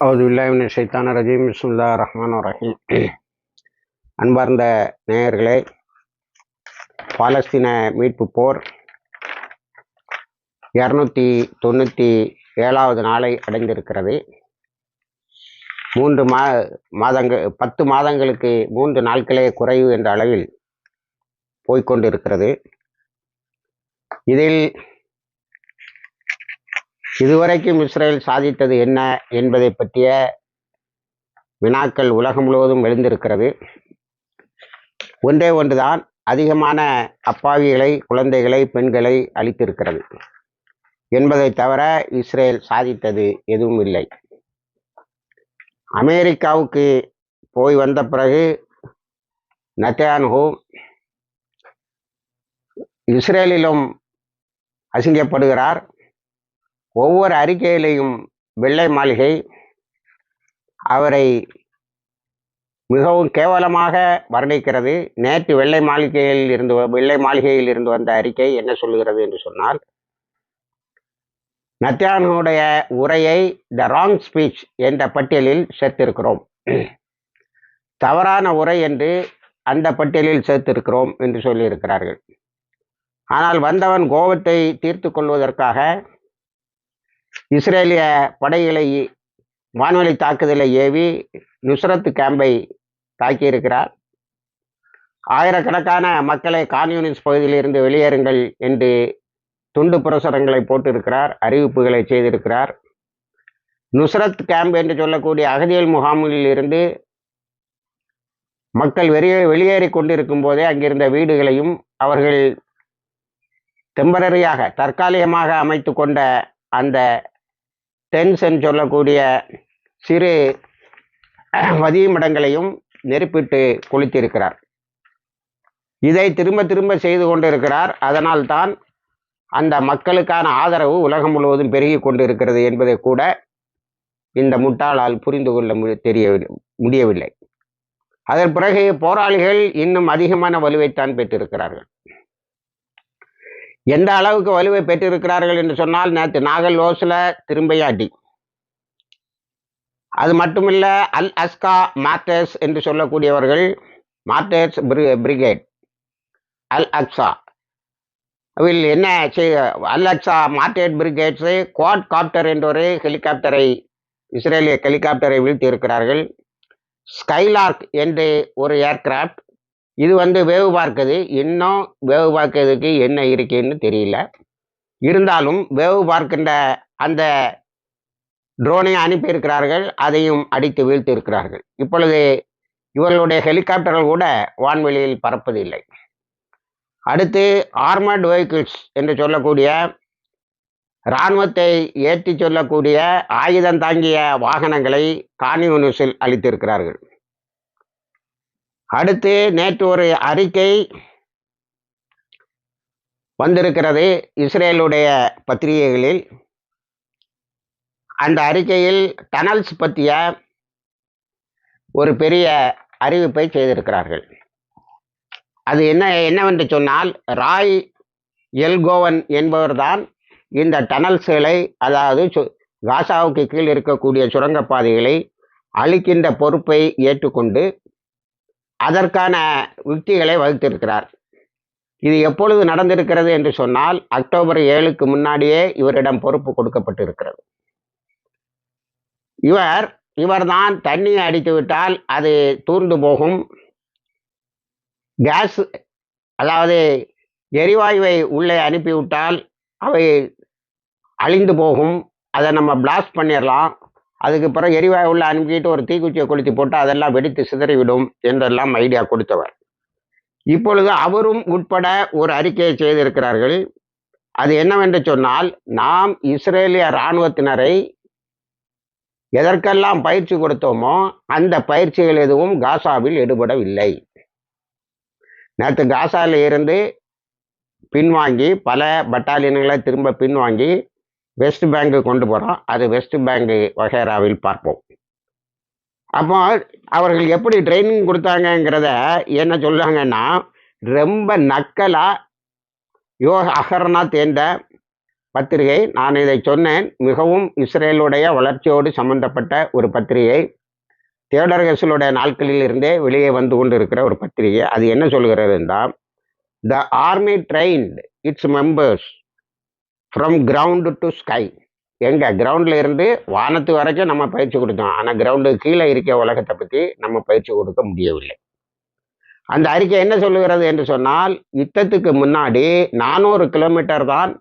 அவது இல்லாமின் ஷைத்தான ரஜீம். பிஸ்முல்லா ரஹ்மான் ரஹீம். அன்பார்ந்த நேயர்களே பாலஸ்தீன மீட்பு போர். இரநூத்தி தொண்ணூற்றி ஏழாவது நாளை அடைந்திருக்கிறது. மூன்று மா மாதங்கள் பத்து மாதங்களுக்கு மூன்று நாட்களே குறைவு என்ற அளவில் போய்கொண்டிருக்கிறது இதில் இதுவரைக்கும் இஸ்ரேல் சாதித்தது என்ன என்பதை பற்றிய வினாக்கள் உலகம் முழுவதும் எழுந்திருக்கிறது. ஒன்றே ஒன்றுதான் அதிகமான அப்பாவிகளை குழந்தைகளை பெண்களை அளித்திருக்கிறது என்பதை தவிர இஸ்ரேல் சாதித்தது எதுவும் இல்லை அமெரிக்காவுக்கு போய் வந்த பிறகு நத்தயான்ஹூ இஸ்ரேலிலும் அசிங்கப்படுகிறார். ஒவ்வொரு அறிக்கையிலையும் வெள்ளை மாளிகை அவரை மிகவும் கேவலமாக வர்ணிக்கிறது. நேற்று வெள்ளை மாளிகையில் இருந்து வெள்ளை மாளிகையில் இருந்து வந்த அறிக்கை என்ன சொல்லுகிறது என்று சொன்னால் நத்தியானுடைய உரையை த ராங் ஸ்பீச் என்ற பட்டியலில் சேர்த்திருக்கிறோம். தவறான உரை என்று அந்த பட்டியலில் சேர்த்திருக்கிறோம் என்று சொல்லியிருக்கிறார்கள். ஆனால் வந்தவன் கோபத்தை தீர்த்து கொள்வதற்காக இஸ்ரேலிய படைகளை வான்வெளி தாக்குதலை ஏவி நுஸ்ரத் கேம்பை தாக்கியிருக்கிறார். ஆயிரக்கணக்கான மக்களை கான்யூனிஸ்ட் பகுதியிலிருந்து வெளியேறுங்கள் என்று துண்டு பிரசுரங்களை போட்டிருக்கிறார் அறிவிப்புகளை செய்திருக்கிறார். நுஸ்ரத் கேம்ப் என்று சொல்லக்கூடிய அகதியல் முகாமில் இருந்து மக்கள் வெளியே வெளியேறி கொண்டிருக்கும் போதே அங்கிருந்த வீடுகளையும் அவர்கள் டெம்பரரியாக தற்காலிகமாக அமைத்து கொண்ட அந்த டென்ஷன் சொல்லக்கூடிய சிறு வதியமிடங்களையும் நெருப்பிட்டு குளித்திருக்கிறார். இதை திரும்ப திரும்ப செய்து கொண்டிருக்கிறார். அதனால் தான் அந்த மக்களுக்கான ஆதரவு உலகம் முழுவதும் பெருகி கொண்டிருக்கிறது என்பதை கூட இந்த முட்டாளால் புரிந்து கொள்ள மு தெரிய முடியவில்லை. அதன் பிறகு போராளிகள் இன்னும் அதிகமான வலுவைத்தான் பெற்றிருக்கிறார்கள். எந்த அளவுக்கு வலுவை பெற்றிருக்கிறார்கள் என்று சொன்னால் நேற்று நாகல் ஓசில் திரும்பையாட்டி. அது மட்டுமில்ல அல் அஸ்கா மார்டர்ஸ் என்று சொல்லக்கூடியவர்கள் மார்டர்ஸ் பிரிகேட் அல் அக்ஸா. வில் என்ன செய் அல் மார்டேட் பிரிகேட்ஸு குவாட் காப்டர் என்ற ஒரு ஹெலிகாப்டரை இஸ்ரேலிய ஹெலிகாப்டரை வீழ்த்தியிருக்கிறார்கள். ஸ்கைலார்க் என்று ஒரு ஏர்கிராஃப்ட் இது வந்து வேவு பார்க்குது. இன்னும் வேவு பார்க்கறதுக்கு என்ன இருக்குன்னு தெரியல. இருந்தாலும் வேவு பார்க்கின்ற அந்த ட்ரோனை அனுப்பியிருக்கிறார்கள். அதையும் அடித்து வீழ்த்தியிருக்கிறார்கள். இப்பொழுது இவர்களுடைய ஹெலிகாப்டர்கள் கூட வான்வெளியில் பறப்பதில்லை. அடுத்து ஆர்மர்ட் வெஹிக்கிள்ஸ் என்று சொல்லக்கூடிய இராணுவத்தை ஏற்றி சொல்லக்கூடிய ஆயுதம் தாங்கிய வாகனங்களை கான்யூனிஸில் அளித்திருக்கிறார்கள். அடுத்து நேற்று ஒரு அறிக்கை வந்திருக்கிறது இஸ்ரேலுடைய பத்திரிகைகளில். அந்த அறிக்கையில் டனல்ஸ் பற்றிய ஒரு பெரிய அறிவிப்பை செய்திருக்கிறார்கள். அது என்ன என்னவென்று சொன்னால் ராய் எல்கோவன் என்பவர்தான் இந்த டனல்ஸ்களை அதாவது காசாவுக்கு கீழ் இருக்கக்கூடிய சுரங்கப்பாதைகளை அழிக்கின்ற பொறுப்பை ஏற்றுக்கொண்டு அதற்கான யுக்திகளை வகுத்திருக்கிறார். இது எப்பொழுது நடந்திருக்கிறது என்று சொன்னால் அக்டோபர் ஏழுக்கு முன்னாடியே இவரிடம் பொறுப்பு கொடுக்கப்பட்டிருக்கிறது. இவர் இவர்தான் தண்ணியை அடித்து விட்டால் அது தூர்ந்து போகும். கேஸ் அதாவது எரிவாயுவை உள்ளே அனுப்பிவிட்டால் அவை அழிந்து போகும். அதை நம்ம பிளாஸ்ட் பண்ணிடலாம் அதுக்கு பிறகு எரிவாயு உள்ள அனுப்பிட்டு ஒரு தீக்குச்சியை கொளுத்தி போட்டு அதெல்லாம் வெடித்து சிதறிவிடும் என்றெல்லாம் ஐடியா கொடுத்தவர். இப்பொழுது அவரும் உட்பட ஒரு அறிக்கையை செய்திருக்கிறார்கள். அது என்னவென்று சொன்னால் நாம் இஸ்ரேலிய இராணுவத்தினரை எதற்கெல்லாம் பயிற்சி கொடுத்தோமோ அந்த பயிற்சிகள் எதுவும் காசாவில் ஈடுபடவில்லை நேற்று காசாவில் இருந்து பின்வாங்கி பல பட்டாலியன்களை திரும்ப பின்வாங்கி வெஸ்ட் பேங்க்கு கொண்டு போகிறோம் அது வெஸ்ட் பேங்கு வகைராவில் பார்ப்போம். அப்போ அவர்கள் எப்படி ட்ரைனிங் கொடுத்தாங்கங்கிறத என்ன சொல்கிறாங்கன்னா ரொம்ப நக்கலாக யோ அகர்நாத் என்ற பத்திரிகை நான் இதை சொன்னேன் மிகவும் இஸ்ரேலுடைய வளர்ச்சியோடு சம்பந்தப்பட்ட ஒரு பத்திரிகை. தேடரகசலுடைய நாட்களில் இருந்தே வெளியே வந்து கொண்டு இருக்கிற ஒரு பத்திரிகை. அது என்ன சொல்கிறது என்றால் the army trained its members from ground to sky எங்கே? கிரவுண்டில் இருந்து வானத்து வரைக்கும் நம்ம பயிற்சி கொடுத்தோம். ஆனால் கிரவுண்டு கீழே இருக்க உலகத்தை பற்றி நம்ம பயிற்சி கொடுக்க முடியவில்லை. அந்த அறிக்கை என்ன சொல்லுகிறது என்று சொன்னால் யுத்தத்துக்கு முன்னாடி நானூறு கிலோமீட்டர் தான்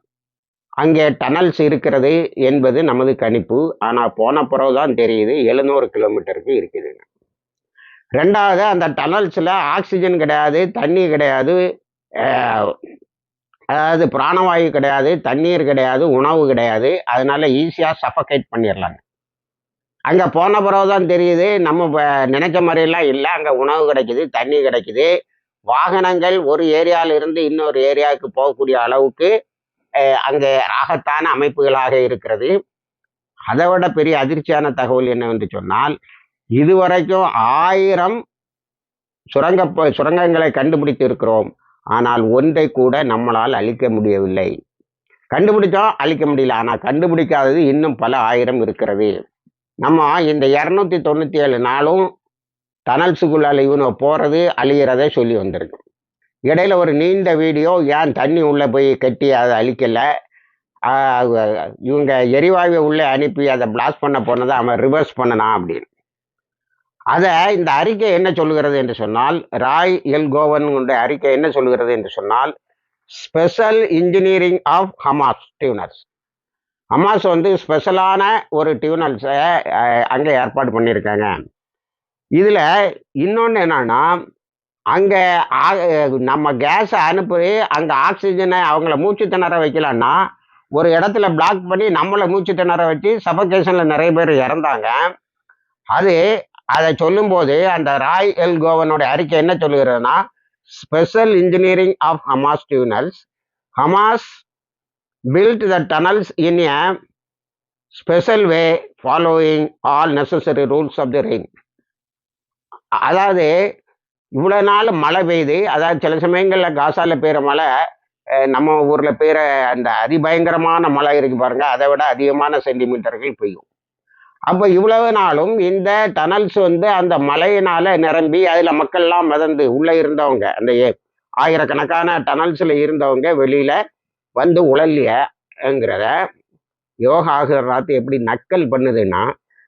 அங்கே டனல்ஸ் இருக்கிறது என்பது நமது கணிப்பு. ஆனால் போன பிறகு தான் தெரியுது. எழுநூறு கிலோமீட்டருக்கு இருக்குதுங்க. ரெண்டாவது அந்த டனல்ஸில் ஆக்சிஜன் கிடையாது தண்ணி கிடையாது அதாவது பிராணவாயு கிடையாது தண்ணீர் கிடையாது உணவு கிடையாது. அதனால ஈஸியாக சஃபகேட் பண்ணிடலாங்க அங்கே போன பிறகு தான் தெரியுது. நம்ம நினைச்ச மாதிரிலாம் இல்லை. அங்கே உணவு கிடைக்குது தண்ணி கிடைக்குது. வாகனங்கள் ஒரு ஏரியாவிலிருந்து இருந்து இன்னொரு ஏரியாவுக்கு போகக்கூடிய அளவுக்கு அங்கே ராகத்தான அமைப்புகளாக இருக்கிறது. அதை விட பெரிய அதிர்ச்சியான தகவல் என்னவென்று சொன்னால் இதுவரைக்கும் ஆயிரம் சுரங்க சுரங்கங்களை கண்டுபிடித்து இருக்கிறோம். ஆனால் ஒன்றை கூட நம்மளால் அழிக்க முடியவில்லை. கண்டுபிடிச்சோம் அழிக்க முடியல. ஆனால் கண்டுபிடிக்காதது இன்னும் பல ஆயிரம் இருக்கிறது. நம்ம இந்த இரநூத்தி தொண்ணூற்றி ஏழு நாளும் டனல்ஸுக்குள்ளால இவனை போகிறது அழிகிறதே சொல்லி வந்திருக்கோம் இடையில ஒரு நீண்ட வீடியோ ஏன் தண்ணி உள்ளே போய் கட்டி அதை அழிக்கலை? இவங்க எரிவாயுவை உள்ளே அனுப்பி அதை பிளாஸ்ட் பண்ண போனதை அவன் ரிவர்ஸ் பண்ணலாம் அப்படின்னு. அதை இந்த அறிக்கை என்ன சொல்லுகிறது என்று சொன்னால் ராய் எல் கோவன் அறிக்கை என்ன சொல்லுகிறது என்று சொன்னால் special engineering of Hamas tunnels Hamas வந்து ஸ்பெஷலான ஒரு டியூனல்ஸை அங்கே ஏற்பாடு பண்ணியிருக்காங்க. இதில் இன்னொன்று என்னன்னா அங்கே நம்ம கேஸை அனுப்பி அங்கே ஆக்சிஜனை அவங்கள மூச்சு திணற வைக்கலன்னா ஒரு இடத்துல பிளாக் பண்ணி நம்மளை மூச்சு திணற வச்சு சபகேஷனில் நிறைய பேர் இறந்தாங்க. அது அதை சொல்லும்போது அந்த ராய் எல் கோவனோட அறிக்கை என்ன சொல்லுகிறதுனா special engineering of Hamas tunnels Hamas built the tunnels in a special way following all necessary rules of the rain அதாவது இவ்வளோ நாள் மழை பெய்யுது. அதாவது சில சமயங்களில் காசால பெய்கிற மழை நம்ம ஊரில் பெய்கிற அந்த அதிபயங்கரமான மழை இருக்கு பாருங்கள் அதை விட அதிகமான சென்டிமீட்டர்கள் பெய்யும். அப்போ இவ்வளவு நாளும் இந்த டனல்ஸ் வந்து அந்த மலையினால் நிரம்பி அதில் மக்கள்லாம் மிதந்து உள்ளே இருந்தவங்க அந்த ஏ- ஆயிரக்கணக்கான டனல்ஸில் இருந்தவங்க வெளியில் வந்து உழலியங்கிறத யோகா ஆகிறராத்து எப்படி நக்கல் பண்ணுதுன்னா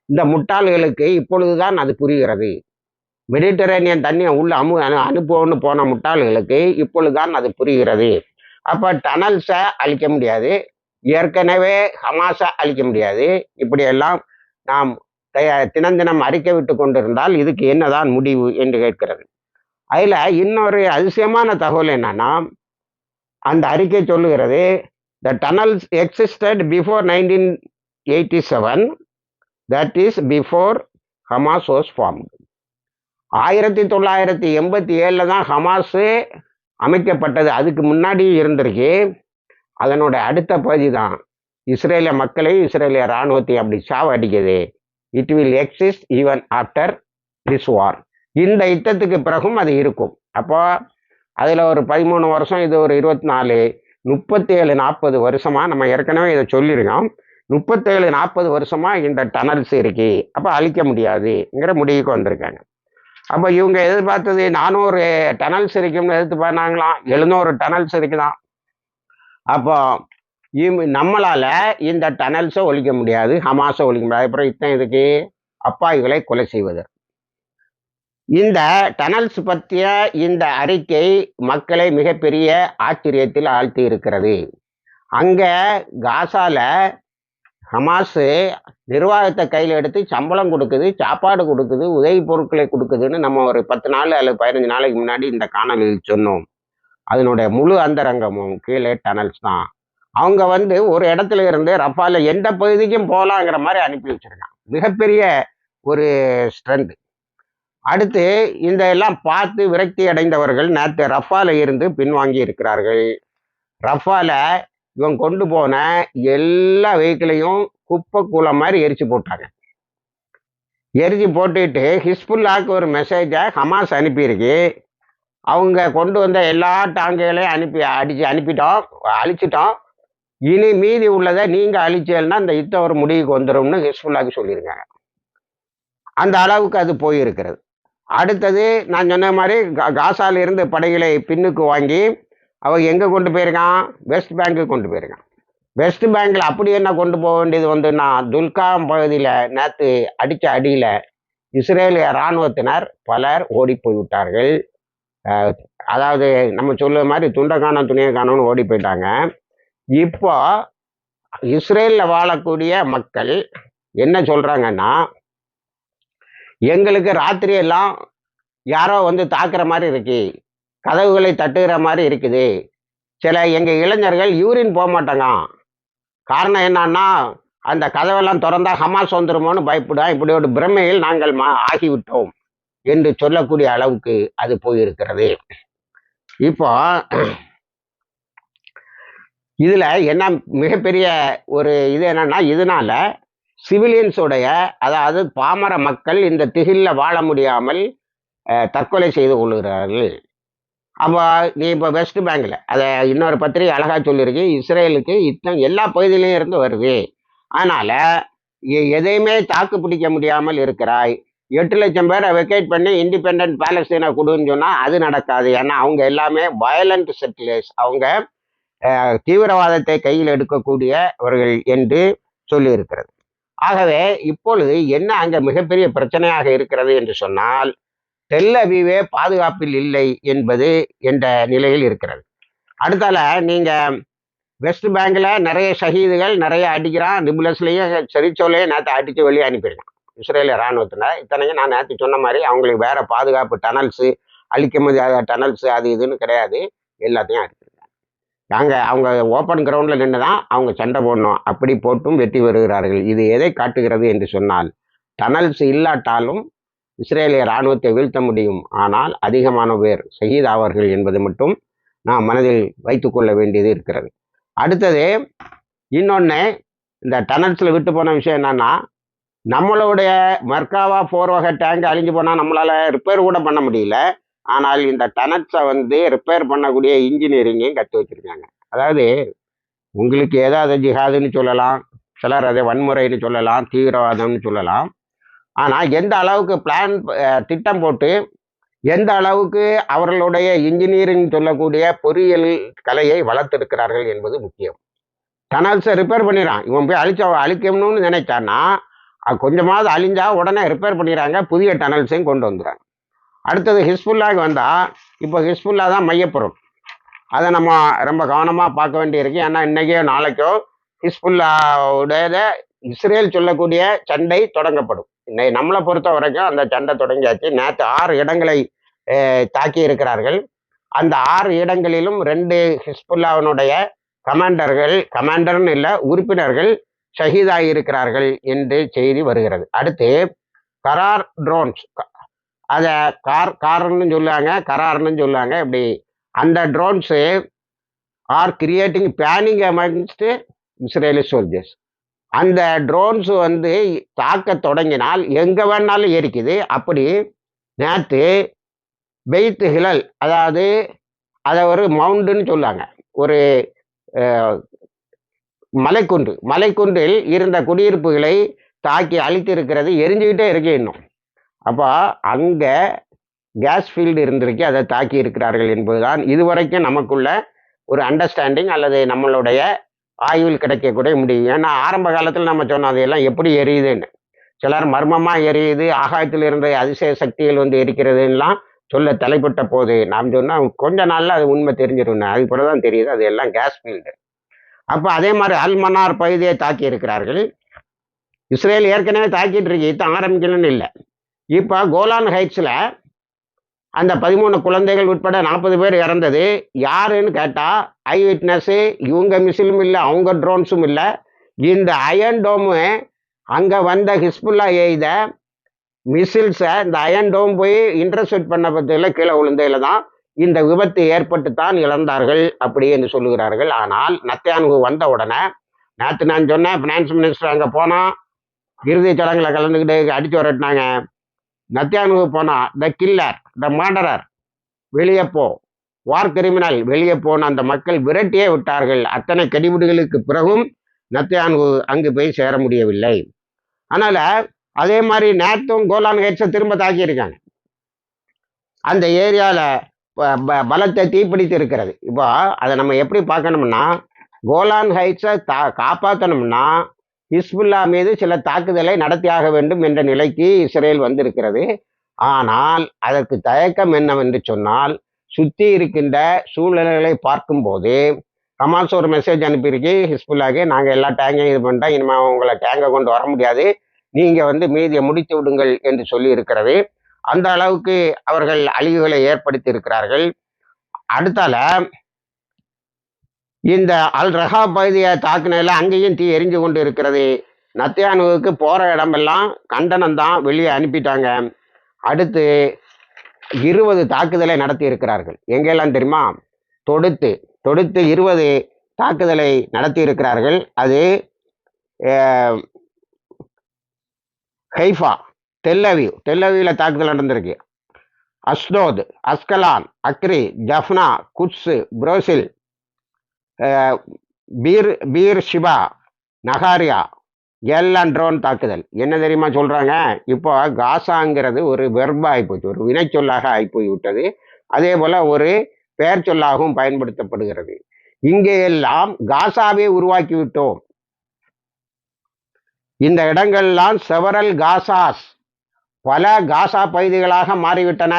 இந்த முட்டாள்களுக்கு இப்பொழுதுதான் அது புரிகிறது. மெடிட்டரேனியன் தண்ணியை உள்ள அமு அனு அனுப்புவோன்னு போன முட்டாள்களுக்கு இப்பொழுதுதான் அது புரிகிறது. அப்போ டனல்ஸை அழிக்க முடியாது. ஏற்கனவே ஹமாஸை அழிக்க முடியாது. இப்படியெல்லாம் நாம் தினந்தினம் தினம் தினம் அறிக்கை விட்டு கொண்டிருந்தால் இதுக்கு என்னதான் முடிவு என்று கேட்கிறது. அதில் இன்னொரு அதிசயமான தகவல் என்னன்னா அந்த அறிக்கை சொல்லுகிறது the tunnels existed before nineteen eighty seven that is before Hamas was form ஆயிரத்தி தொள்ளாயிரத்தி எண்பத்தி ஏழில் தான் ஹமாஸு அமைக்கப்பட்டது. அதுக்கு முன்னாடி இருந்திருக்கு. அதனோட அடுத்த பகுதி தான் இஸ்ரேலிய மக்களை இஸ்ரேலிய இராணுவத்தை அப்படி சாவடிக்குது. It will exist even after this war இந்த யுத்தத்துக்கு பிறகும் அது இருக்கும். அப்போ அதில் ஒரு பதிமூணு வருஷம் இது ஒரு இருபத்தி நாலு முப்பத்தேழு நாற்பது வருஷமாக நம்ம ஏற்கனவே இதை சொல்லியிருக்கோம். முப்பத்தேழு நாற்பது வருஷமாக இந்த டனல்ஸ் இருக்கு. அப்போ அழிக்க முடியாதுங்கிற முடிவுக்கு வந்திருக்காங்க. அப்போ இவங்க எதிர்பார்த்தது நானூறு டனல்ஸ் இருக்கும்னு எதிர்பார்த்தாங்களாம் எழுநூறு டனல்ஸ் இருக்குதான் அப்போ இவ் நம்மளால் இந்த டனல்ஸை ஒழிக்க முடியாது ஹமாஸை ஒழிக்க முடியாது. அப்புறம் இத்தனை இதுக்கு அப்பாவிகளை கொலை செய்வது. இந்த டனல்ஸ் பற்றிய இந்த அறிக்கை மக்களை மிகப்பெரிய ஆச்சரியத்தில் ஆழ்த்தி இருக்கிறது. அங்கே காசால ஹமாஸு நிர்வாகத்தை கையில் எடுத்து சம்பளம் கொடுக்குது சாப்பாடு கொடுக்குது உதவி பொருட்களை கொடுக்குதுன்னு நம்ம ஒரு பத்து நாள் அல்லது பதினஞ்சு நாளைக்கு முன்னாடி இந்த காணொலியில் சொன்னோம். அதனுடைய முழு அந்தரங்கமும் கீழே டனல்ஸ் தான். அவங்க வந்து ஒரு இடத்துல இருந்து ரஃபால எந்த பகுதிக்கும் போகலாங்கிற மாதிரி அனுப்பி வச்சிருக்காங்க. மிகப்பெரிய ஒரு ஸ்ட்ரென்த் அடுத்து இந்த எல்லாம் பார்த்து விரக்தி அடைந்தவர்கள் நேற்று ரஃபால இருந்து பின்வாங்கி இருக்கிறார்கள். ரஃபால இவன் கொண்டு போன எல்லா வெஹிக்கிளையும் குப்பை கூலம் மாதிரி எரிச்சு போட்டாங்க. எரிச்சு போட்டுட்டு ஹிஸ்புல்லாக்கு ஒரு மெசேஜை ஹமாஸ் அனுப்பியிருக்கு. அவங்க கொண்டு வந்த எல்லா டாங்குகளையும் அனுப்பி அடிச்சு அனுப்பிட்டோம் அழிச்சிட்டோம். இனி மீதி உள்ளதை நீங்கள் அழிச்சேன்னா இந்த யுத்தம் ஒரு முடிவுக்கு வந்துடும்னு ஹிஸ்புல்லாக்கு சொல்லியிருக்காங்க. அந்த அளவுக்கு அது போயிருக்கிறது. அடுத்தது நான் சொன்ன மாதிரி கா- காசால இருந்து படைகளை பின்னுக்கு வாங்கி அவன் எங்கே கொண்டு போயிருக்கான்? வெஸ்ட் பேங்க்கு கொண்டு போயிருக்கான். வெஸ்ட் பேங்க்கில் அப்படி என்ன கொண்டு போக வேண்டியது வந்துன்னா துல்காம் பகுதியில் நேற்று அடித்த அடியில் இஸ்ரேலிய இராணுவத்தினர் பலர் ஓடி போய்விட்டார்கள் அதாவது நம்ம சொல்லுற மாதிரி துண்டை காணும் துணியை காணும்னு ஓடி போயிட்டாங்க. இப்போ இஸ்ரேலில் வாழக்கூடிய மக்கள் என்ன சொல்கிறாங்கன்னா எங்களுக்கு ராத்திரியெல்லாம் யாரோ வந்து தாக்குற மாதிரி இருக்கு. கதவுகளை தட்டுகிற மாதிரி இருக்குது. சில எங்கள் இளைஞர்கள் யூரின் போக மாட்டாங்க. காரணம் என்னன்னா அந்த கதவெல்லாம் திறந்தா ஹமாஸ் வந்துருமோன்னு பயப்படுவோம் இப்படி ஒரு பிரமையில் நாங்கள் மா ஆகிவிட்டோம் என்று சொல்லக்கூடிய அளவுக்கு அது போயிருக்கிறது. இப்போ இதில் என்ன மிகப்பெரிய ஒரு இது என்னன்னா இதனால சிவிலியன்ஸுடைய அதாவது பாமர மக்கள் இந்த திகில்ல வாழ முடியாமல் தற்கொலை செய்து கொள்கிறார்கள். அப்போ நீ இப்போ வெஸ்ட் பேங்கில் அதை இன்னொரு பத்திரிகை அழகாக சொல்லியிருக்கு இஸ்ரேலுக்கு யுத்தம் எல்லா பகுதியிலையும் இருந்து வருது. அதனால் எதையுமே தாக்கு பிடிக்க முடியாமல் இருக்கிறாய். எட்டு லட்சம் பேரை வெக்கேட் பண்ணி இண்டிபெண்ட் பேலஸ்தீனை கொடுன்னு சொன்னால் அது நடக்காது. ஏன்னா அவங்க எல்லாமே வயலண்ட் செட்டிலர்ஸ் அவங்க தீவிரவாதத்தை கையில் எடுக்கக்கூடியவர்கள் என்று சொல்லியிருக்கிறது. ஆகவே இப்பொழுது என்ன அங்கே மிகப்பெரிய பிரச்சனையாக இருக்கிறது என்று சொன்னால் டெல்லவிவே பாதுகாப்பில் இல்லை என்பது என்ற நிலையில் இருக்கிறது. அடுத்தால நீங்கள் வெஸ்ட் பேங்கில் நிறைய ஷஹீதுகள் நிறைய அடிக்கிறான் நிபுலஸ்லயும் செரிச்சோலையும் நேற்று அடிச்சு வெளியே அனுப்பியிருக்கான். இஸ்ரேலிய இராணுவத்தினர் இத்தனைக்கும் நான் நேற்று சொன்ன மாதிரி அவங்களுக்கு வேறு பாதுகாப்பு டனல்ஸு அழிக்க முடியாத டனல்ஸு அது இதுன்னு கிடையாது. எல்லாத்தையும் அடிச்சிருக்காங்க. நாங்கள் அவங்க ஓப்பன் கிரவுண்டில் நின்று தான் அவங்க சண்டை போடணும். அப்படி போட்டும் வெற்றி பெறுகிறார்கள். இது எதை காட்டுகிறது என்று சொன்னால் டனல்ஸ் இல்லாட்டாலும் இஸ்ரேலிய இராணுவத்தை வீழ்த்த முடியும். ஆனால் அதிகமான பேர் ஷஹீத் ஆவார்கள் என்பது மட்டும் நாம் மனதில் வைத்துக்கொள்ள வேண்டியது இருக்கிறது. அடுத்தது இன்னொன்று இந்த டனல்ஸில் விட்டு போன விஷயம் என்னன்னா நம்மளுடைய மர்காவா போர் வகை டேங்க் அழிஞ்சு போனால் நம்மளால் ரிப்பேர் கூட பண்ண முடியல. ஆனால் இந்த டனட்ஸை வந்து ரிப்பேர் பண்ணக்கூடிய இன்ஜினியரிங்கையும் கற்று வச்சுருக்காங்க. அதாவது உங்களுக்கு ஏதாவது ஜிஹாதுன்னு சொல்லலாம் சிலர் அதை வன்முறைன்னு சொல்லலாம் தீவிரவாதம்னு சொல்லலாம். ஆனால் எந்த அளவுக்கு பிளான் திட்டம் போட்டு எந்த அளவுக்கு அவர்களுடைய இன்ஜினியரிங் சொல்லக்கூடிய பொறியியல் கலையை வளர்த்திருக்கிறார்கள் என்பது முக்கியம். டனல்ஸை ரிப்பேர் பண்ணிடுறான். இவன் போய் அழிச்ச அழிக்கணும்னு நினைச்சான்னா கொஞ்சமாவது அழிஞ்சா உடனே ரிப்பேர் பண்ணிடுறாங்க புதிய டனல்ஸையும் கொண்டு வந்துடுறாங்க. அடுத்தது ஹிஸ்புல்லாக்கு வந்தால் இப்போ ஹிஸ்புல்லா தான் மையப்புறம். அதை நம்ம ரொம்ப கவனமாக பார்க்க வேண்டியிருக்கு. ஏன்னா இன்னைக்கோ நாளைக்கோ ஹிஸ்புல்லாவுடைய இஸ்ரேல் சொல்லக்கூடிய சண்டை தொடங்கப்படும். நம்மளை பொறுத்த வரைக்கும் அந்த சண்டை தொடங்கியாச்சு. நேற்று ஆறு இடங்களை தாக்கி இருக்கிறார்கள். அந்த ஆறு இடங்களிலும் ரெண்டு ஹிஸ்புல்லாவினுடைய கமாண்டர்கள் கமாண்டர்னு இல்லை உறுப்பினர்கள் ஷஹீதாகி இருக்கிறார்கள் என்று செய்தி வருகிறது. அடுத்து கரார் ட்ரோன்ஸ். அதை கார் கார்னு சொல்லுவாங்க கரார்னு சொல்லுவாங்க. இப்படி அந்த drones are creating panic amongst Israeli soldiers. அந்த ட்ரோன்ஸ் வந்து தாக்க தொடங்கினால் எங்கே வேணாலும் எரிக்குது அப்படி நேற்று பெய்த் ஹிலல் அதாவது அதை ஒரு மவுண்டுன்னு சொல்லுவாங்க. ஒரு மலைக்குண்டு. மலைக்குன்று மலைக்குன்றில் இருந்த குடியிருப்புகளை தாக்கி அழித்து இருக்கிறது எரிஞ்சுக்கிட்டே இருக்கு இன்னும். அப்போ அங்கே கேஸ் ஃபீல்டு இருந்திருக்கு அதை தாக்கி இருக்கிறார்கள் என்பதுதான் இதுவரைக்கும் நமக்குள்ள ஒரு அண்டர்ஸ்டாண்டிங் அல்லது நம்மளுடைய ஆயுள் கிடைக்கக்கூடிய முடியும் ஏன்னா ஆரம்ப காலத்தில் நம்ம சொன்னோம் அதையெல்லாம் எப்படி எரியுதுன்னு. சிலர் மர்மமாக எரியுது ஆகாயத்தில் இருந்த அதிசய சக்திகள் வந்து எரிக்கிறதுலாம் சொல்ல தலைப்பட்ட போது நாம் சொன்னால் கொஞ்ச நாளில் அது உண்மை தெரிஞ்சிடும் அது கூட தான் தெரியுது. அது எல்லாம் கேஸ் ஃபீல்டு அப்போ அதே மாதிரி அல்மனார் பகுதியை தாக்கி இருக்கிறார்கள். இஸ்ரேல் ஏற்கனவே தாக்கிட்டு இருக்கு. இது ஆரம்பிக்கணும்னு இல்லை. இப்போ கோலான் ஹைட்ஸில் அந்த பதிமூணு குழந்தைகள் உட்பட நாற்பது பேர் இறந்தது. யாருன்னு கேட்டால் ஐ விட்னஸ்ஸு இவங்க மிசிலும் இல்லை அவங்க ட்ரோன்ஸும் இல்லை. இந்த அயன் டோமு அங்கே வந்த ஹிஸ்புல்லா எய்த மிசில்ஸை இந்த அயன் டோம் போய் இன்டர்செப்ட் பண்ண பற்றியில் கீழே விழுந்தையில் தான் இந்த விபத்து ஏற்பட்டு தான் இழந்தார்கள் அப்படி என்று சொல்லுகிறார்கள். ஆனால் நத்தியானுகு வந்த உடனே நேற்று நான் சொன்னேன் ஃபினான்ஸ் மினிஸ்டர் அங்கே போனால் இறுதி சடங்கில் கலந்துக்கிட்டு அடித்து வரட்டினாங்க. நத்தியானுகு போனால் த கில்லர் த மாண்டரர் வெளியே போ. வார் கிரிமினல் வெளியே போன அந்த மக்கள் விரட்டியே விட்டார்கள். அத்தனை கடிபிடிகளுக்கு பிறகும் நத்தியானுகு அங்கு போய் சேர முடியவில்லை. அதனால அதே மாதிரி நேற்றும் கோலான் ஹைட்ஸை திரும்ப தாக்கியிருக்காங்க. அந்த ஏரியாவில் பலத்தை தீப்பிடித்து இருக்கிறது. இப்போ அதை நம்ம எப்படி பார்க்கணும்னா கோலான் ஹைட்ஸை தா காப்பாற்றணும்னா ஹிஸ்புல்லா மீது சில தாக்குதலை நடத்தியாக வேண்டும் என்ற நிலைக்கு இஸ்ரேல் வந்திருக்கிறது. ஆனால் அதற்கு தயக்கம் என்னவென்று சொன்னால் சுற்றி இருக்கின்ற சூழ்நிலைகளை பார்க்கும்போது கமால்ஸ் ஒரு மெசேஜ் அனுப்பியிருக்கு ஹிஸ்புல்லாக்கு நாங்கள் எல்லா டேங்கையும் இது பண்ணிட்டோம் இனிமேல் உங்களை டேங்கை கொண்டு வர முடியாது. நீங்கள் வந்து மீதியை முடித்து விடுங்கள் என்று சொல்லி இருக்கிறது. அந்த அளவுக்கு அவர்கள் அழிவுகளை ஏற்படுத்தி இருக்கிறார்கள். அடுத்தால இந்த அல் ரஹா பகுதியை தாக்குனதில் அங்கேயும் தீ எரிஞ்சு கொண்டு இருக்கிறது. நத்தியானுவுக்கு போகிற இடமெல்லாம் கண்டனம் தான் வெளியே அனுப்பிட்டாங்க. அடுத்து இருபது தாக்குதலை நடத்தி இருக்கிறார்கள் எங்கெல்லாம் தெரியுமா? தொடுத்து தொடுத்து இருபது தாக்குதலை நடத்தி இருக்கிறார்கள் அது ஹைஃபா டெல்லவியூ டெல்லவியூவில் தாக்குதல் நடந்திருக்கு. Ashdod Ashkelon Acre Jaffa Quds புரோசில் Beer Beersheba Nahariya எல்லாம் ட்ரோன் தாக்குதல். என்ன தெரியுமா சொல்கிறாங்க இப்போ காசாங்கிறது ஒரு வெர்பா ஆகிப்போச்சு ஒரு வினைச்சொல்லாக ஆகிப்போய் விட்டது அதே போல் ஒரு பெயர் சொல்லாகவும் பயன்படுத்தப்படுகிறது. இங்கே எல்லாம் காசாவே உருவாக்கி விட்டோம் இந்த இடங்கள்லாம் செவரல் காசாஸ் பல காசா பகுதிகளாக மாறிவிட்டன.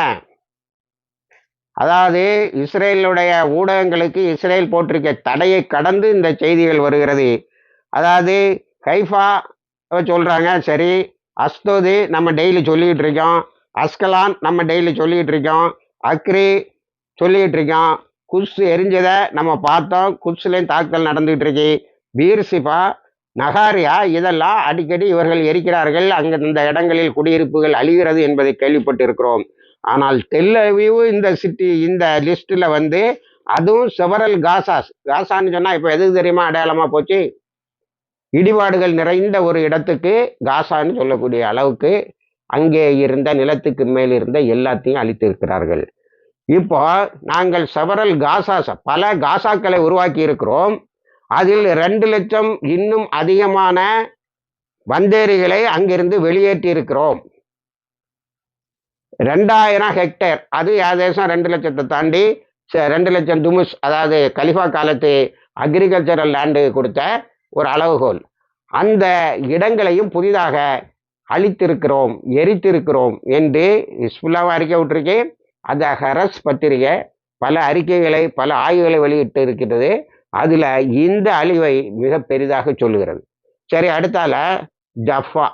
அதாவது இஸ்ரேலுடைய ஊடகங்களுக்கு இஸ்ரேல் போட்டிருக்க தடையை கடந்து இந்த செய்திகள் வருகிறது. அதாவது கைஃபா சொல்கிறாங்க சரி அஸ்தோதி நம்ம டெய்லி சொல்லிகிட்டு இருக்கோம். அஸ்கலான் நம்ம டெய்லி சொல்லிகிட்டு இருக்கோம். அக்ரி சொல்லிகிட்டு இருக்கோம். குஸ் எரிஞ்சதை நம்ம பார்த்தோம். குஸ்லேயும் தாக்குதல் நடந்துகிட்டு இருக்கு. பீர்சிபா நகாரியா இதெல்லாம் அடிக்கடி இவர்கள் எரிக்கிறார்கள். அங்கே இந்த இடங்களில் குடியிருப்புகள் அழிகிறது என்பதை கேள்விப்பட்டிருக்கிறோம். ஆனால் தெல்லவியூ இந்த சிட்டி இந்த லிஸ்ட்டில் வந்து அதுவும் செவரல் காசாஸ் காசான்னு சொன்னால் இப்போ எதுக்கு தெரியுமா? அடையாளமாக போச்சு? இடிபாடுகள் நிறைந்த ஒரு இடத்துக்கு காசான்னு சொல்லக்கூடிய அளவுக்கு அங்கே இருந்த நிலத்துக்கு மேல் இருந்த எல்லாத்தையும் அழித்திருக்கிறார்கள். இப்போ நாங்கள் செவரல் காசாஸ் பல காசாக்களை உருவாக்கி இருக்கிறோம். அதில் ரெண்டு லட்சம் இன்னும் அதிகமான வந்தேரிகளை அங்கிருந்து வெளியேற்றி இருக்கிறோம். ரெண்டாயிரம் ஹெக்டேர் அது ஏதேசம் ரெண்டு லட்சத்தை தாண்டி ச- ரெண்டு லட்சம் துமுஸ் அதாவது கலிஃபா காலத்து அக்ரிகல்ச்சரல் லேண்டு கொடுத்த ஒரு அளவுகோல் அந்த இடங்களையும் புதிதாக அழித்திருக்கிறோம் எரித்திருக்கிறோம் என்று இஸ்புல்லாவை அறிக்கை விட்டுருக்கேன். அந்த ஹரஸ் பத்திரிகை பல அறிக்கைகளை பல ஆய்வுகளை வெளியிட்டு இருக்கிறது அதில் இந்த அழிவை மிக பெரிதாக சொல்லுகிறது. சரி அடுத்தால ஜஃபா.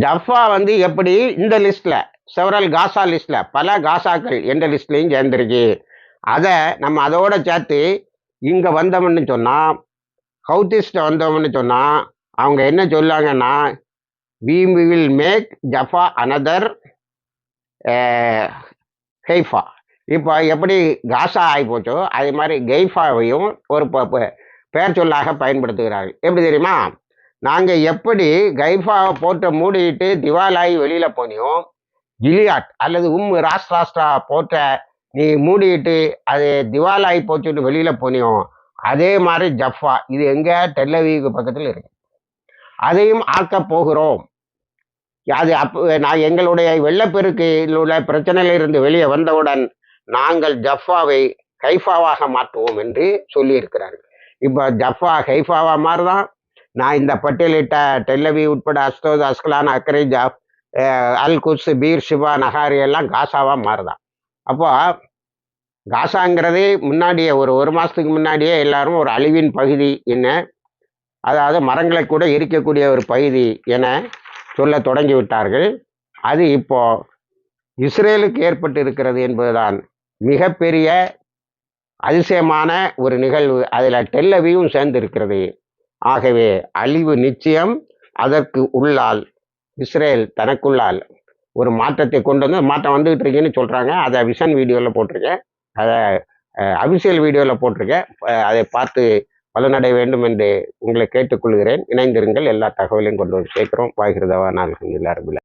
ஜஃபா வந்து எப்படி? இந்த லிஸ்ட்டில் செவரல் காசா லிஸ்ட்டில் பல காசாக்கள் எந்த லிஸ்ட்லேயும் சேர்ந்துருக்கு. அதை நம்ம அதோட சேர்த்து இங்கே வந்தோம்னு சொன்னால் ஹவுத்திஸ்ட வந்தோம்னு சொன்னால் அவங்க என்ன சொல்லுவாங்கன்னா we will make Jaffa another Haifa இப்போ எப்படி காசா ஆகிப்போச்சோ அதே மாதிரி கெய்ஃபாவையும் ஒரு ப- பெயர் சொல்லாக பயன்படுத்துகிறார்கள். எப்படி தெரியுமா? நாங்கள் எப்படி கைஃபாவை போட்டு மூடிட்டு திவாலாகி வெளியில் போனியோ ஜிலியாட் அல்லது உம் ராஷ்டிராஷ்டிரா போட்ட நீ மூடிட்டு அது திவாலாகி போச்சுன்னு வெளியில் போனியோ அதே மாதிரி ஜஃபா இது எங்கே? டெல்லவிக்கு பக்கத்தில் இருக்கு. அதையும் ஆக்கப் போகிறோம். அது அப்போ நான் எங்களுடைய வெள்ளப்பெருக்கில் உள்ள பிரச்சனையிலிருந்து வெளியே வந்தவுடன் நாங்கள் ஜஃபாவை கைஃபாவாக மாற்றுவோம் என்று சொல்லியிருக்கிறார்கள். இப்போ ஜஃபா கைஃபாவா மாறுதான் நான் இந்த பட்டியலிட்ட டெல்லவி உட்பட அஸ்தோத் அஸ்கலான் அக்கரை ஜாப் அல் குஸ் பீர் சிவா நகாரி எல்லாம் காசாவாக மாறுதான் அப்போ காசாங்கிறது முன்னாடியே ஒரு ஒரு மாதத்துக்கு முன்னாடியே எல்லாரும் ஒரு அழிவின் பகுதி என்ன? அதாவது மரங்களை கூட எரிக்கக்கூடிய ஒரு பகுதி என சொல்ல தொடங்கி விட்டார்கள். அது இப்போ இஸ்ரேலுக்கு ஏற்பட்டு இருக்கிறது என்பதுதான் மிகப்பெரிய அதிசயமான ஒரு நிகழ்வு. அதில் டெல்லவியும் சேர்ந்து இருக்கிறது ஆகவே அழிவு நிச்சயம் அதற்கு உள்ளால் இஸ்ரேல் தனக்குள்ளால் ஒரு மாற்றத்தை கொண்டு வந்து மாற்றம் வந்துகிட்டு இருக்கேன்னு சொல்கிறாங்க அதை விஷன் வீடியோவில் போட்டிருக்கேன். அதை அபிஷியல் வீடியோவில் போட்டிருக்கேன். அதை பார்த்து பலனடைய வேண்டும் என்று உங்களை கேட்டுக்கொள்கிறேன். இணைந்திருங்கள். எல்லா தகவலையும் கொண்டு வந்து சேர்க்கிறோம். வாய்கிறதாவா நான் எல்லாரும்